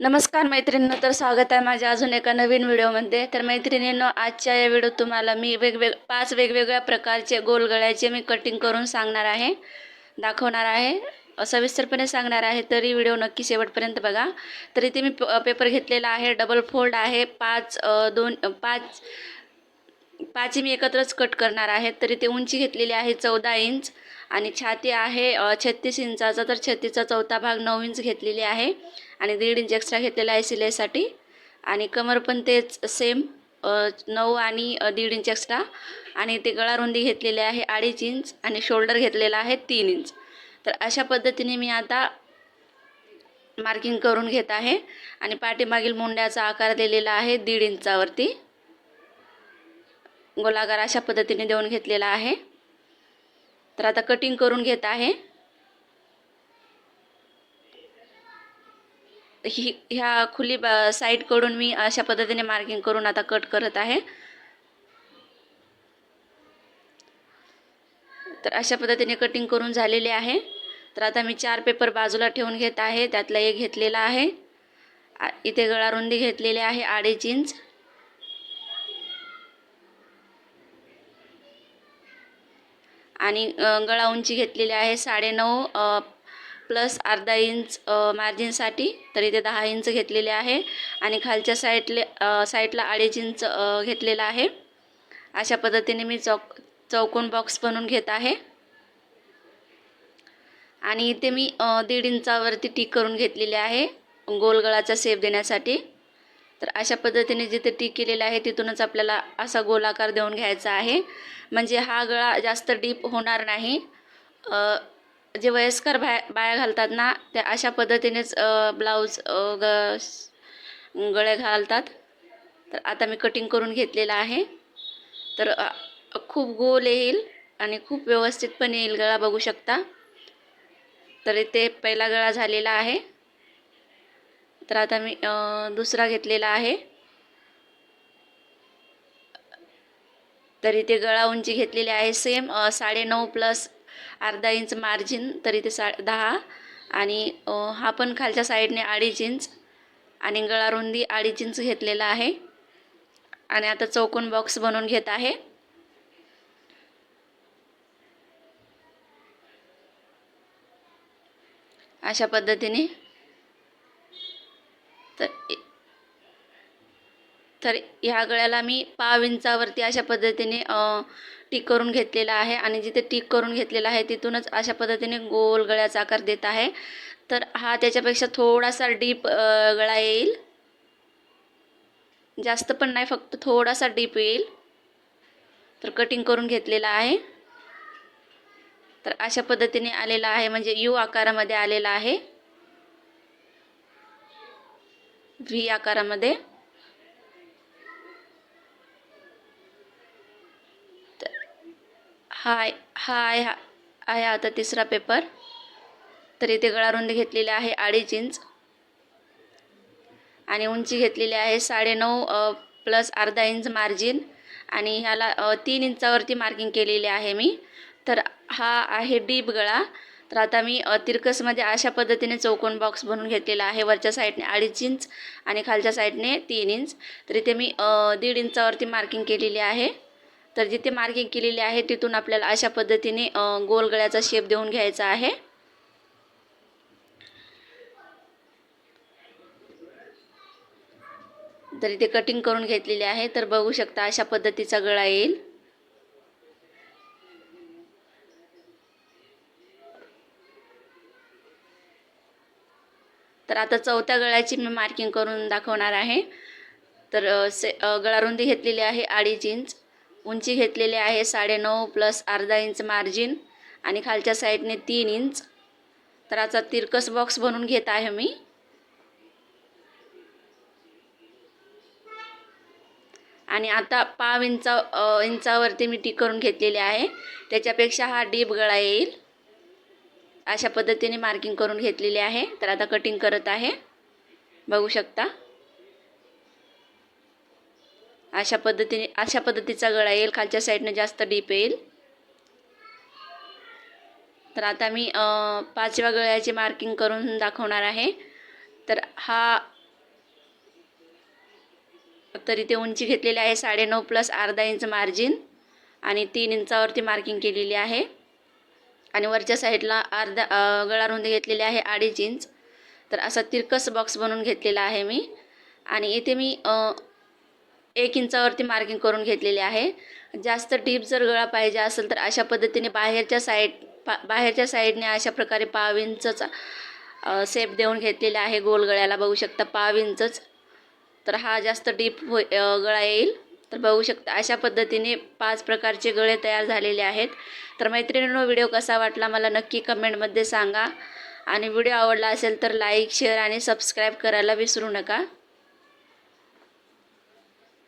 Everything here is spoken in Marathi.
नमस्कार मैत्रिणींनो तर स्वागत आहे माझ्या अजून एका नवीन व्हिडिओमध्ये. तर मैत्रिणींनो आजच्या या व्हिडिओ तुम्हाला मी वेगवेग पाच वेगवेगळ्या प्रकारचे गोल गळ्याचे मी कटिंग करून सांगणार आहे. दाखवणार आहे. सविस्तरपणे सांगणार आहे तरी व्हिडिओ नक्की शेवटपर्यंत बघा. तर इथे मी प- पेपर घेतलेला आहे डबल फोल्ड आहे पाच दोन पाच पाच मी एकत्रच कट करणार आहे. तरी ते उंची घेतलेली आहे चौदा इंच आणि छाती आहे छत्तीस इंचाचा. तर छत्तीसचा चौथा भाग नऊ इंच घेतलेली आहे आणि दीड इंच एक्स्ट्रा घेतलेला आहे सिलाईसाठी आणि कमर पण तेच सेम नऊ आणि दीड इंच एक्स्ट्रा आणि ते गळा रुंदी घेतलेली आहे अडीच इंच आणि शोल्डर घेतलेला आहे तीन इंच. तर अशा पद्धतीने मी आता मार्किंग करून घेत आहे. आणि पाठीमागील मुंड्याचा आकार दिलेला आहे दीड इंचावरती. गोलाकार अशा पद्धतीने देऊन घेतलेला आहे. तर आता कटिंग करून घेत आहे. ही ह्या खुली बा साईडकडून मी अशा पद्धतीने मार्किंग करून आता कट करत आहे. तर अशा पद्धतीने कटिंग करून झालेले आहे. तर आता मी चार पेपर बाजूला ठेवून घेत आहे. त्यातला एक घेतलेला आहे. इथे गळा रुंदी घेतलेली आहे. अडीच इंच आणि गळा उंची घेतलेली आहे साडेनऊ प्लस अर्धा इंच मार्जिनसाठी तर इथे दहा इंच घेतलेले आहे. आणि खालच्या साईडले साईडला अडीच इंच घेतलेला आहे. अशा पद्धतीने मी चौक चौकोन बॉक्स बनवून घेत आहे. आणि इथे मी दीड इंचावरती टीक करून घेतलेली आहे. गोलगळाचा सेप देण्यासाठी. तर अशा पद्धतीने जिथे टी केलेलं आहे तिथूनच आपल्याला असा गोलाकार देऊन घ्यायचा आहे. म्हणजे हा गळा जास्त डीप होणार नाही. जे वयस्कर बाया बाया घालतात ना त्या अशा पद्धतीनेच ब्लाऊज ग गळे घालतात. तर आता मी कटिंग करून घेतलेलं आहे. तर खूप गोल येईल आणि खूप व्यवस्थित पण येईल गळा बघू शकता. तर इथे पहिला गळा झालेला आहे. तर आता मी दुसरा घेतलेला आहे. तर इथे गळा उंची घेतलेली आहे सेम साडेनऊ प्लस अर्धा इंच मार्जिन तर इथे सा दहा. आणि हा पण खालच्या साईडने अडीच इंच आणि गळा रुंदी अडीच इंच घेतलेला आहे. आणि आता चौकोन बॉक्स बनवून घेत आहे. अशा पद्धतीने तर तर ह्या गळ्याला मी पाव इंचावरती अशा पद्धतीने टीक टिक करून घेतलेला आहे. आणि जिथे टिक करून घेतलेला आहे तिथूनच अशा पद्धतीने गोल गळ्याचा आकार देत आहे. तर हा त्याच्यापेक्षा थोडासा डीप गळा येईल. जास्त पण नाही फक्त थोडासा डीप येईल. तर कटिंग करून घेतलेला आहे. तर अशा पद्धतीने आलेला आहे म्हणजे यू आकारामध्ये आलेला आहे. व्ही आकारामध्ये. हाय आहे आहे आता तिसरा पेपर. तर इथे गळा रुंदी घेतलेली आहे अडीच इंच. आणि उंची घेतलेली आहे साडेनऊ प्लस अर्धा इंच मार्जिन. आणि ह्याला तीन इंचावरती मार्किंग केलेली आहे मी. तर हा आहे डीप गळा. तर आता मी तिरकसमध्ये अशा पद्धतीने चौकोन बॉक्स बनवून घेतलेला आहे. वरच्या साईडने अडीच इंच आणि खालच्या साईडने तीन इंच तर इथे मी दीड इंचावरती मार्किंग केलेली आहे. तर जिथे मार्किंग केलेली आहे तिथून आपल्याला अशा पद्धतीने गोल गळ्याचा शेप देऊन घ्यायचा आहे. तर इथे कटिंग करून घेतलेली आहे. तर बघू शकता अशा पद्धतीचा गळा येईल. तर आता चौथ्या गळ्याची मी मार्किंग करून दाखवणार आहे. तर से गळारुंदी गळा रुंदी घेतलेली आहे अडीच इंच उंची घेतलेली आहे साडेनऊ प्लस अर्धा इंच मार्जिन आणि खालच्या साईडने तीन इंच तर आता तिरकस बॉक्स बनवून घेत आहे मी. आणि आता पाव इंचा इंचावरती मी टिक करून घेतलेली आहे. त्याच्यापेक्षा हा डीप गळा येईल. अशा पद्धतीने मार्किंग करून घेतलेली आहे. तर आता कटिंग करत आहे. बघू शकता. अशा पद्धतीने अशा पद्धतीचा गळा येईल. खालच्या साईडनं जास्त डीप येईल. तर आता मी पाचव्या गळ्याची मार्किंग करून दाखवणार आहे. तर हा तर इथे उंची घेतलेली आहे साडेनऊ प्लस अर्धा इंच मार्जिन आणि तीन इंचावरती मार्किंग केलेली आहे. आणि वरच्या साईडला अर्धा अ, गळा रुंदी घेतलेली आहे अडीच इंच तर असा तिरकस बॉक्स बनवून घेतलेला आहे मी. आणि इथे मी एक इंचावरती मार्किंग करून घेतलेली आहे. जास्त डीप जर गळा पाहिजे असेल तर अशा पद्धतीने बाहेरच्या साईड पा बाहेरच्या साईडने अशा प्रकारे पाव इंचचा सेप देऊन घेतलेला आहे गोल गळ्याला. बघू शकता पाव इंचच. तर हा जास्त डीप हो गळा येईल. तर बघू शकता अशा पद्धतीने पाच प्रकारचे गळे तयार झालेले आहेत. तर मैत्रिणींनो व्हिडिओ कसा वाटला मला नक्की कमेंटमध्ये सांगा. आणि व्हिडिओ आवडला असेल तर लाईक शेअर आणि सबस्क्राईब करायला विसरू नका.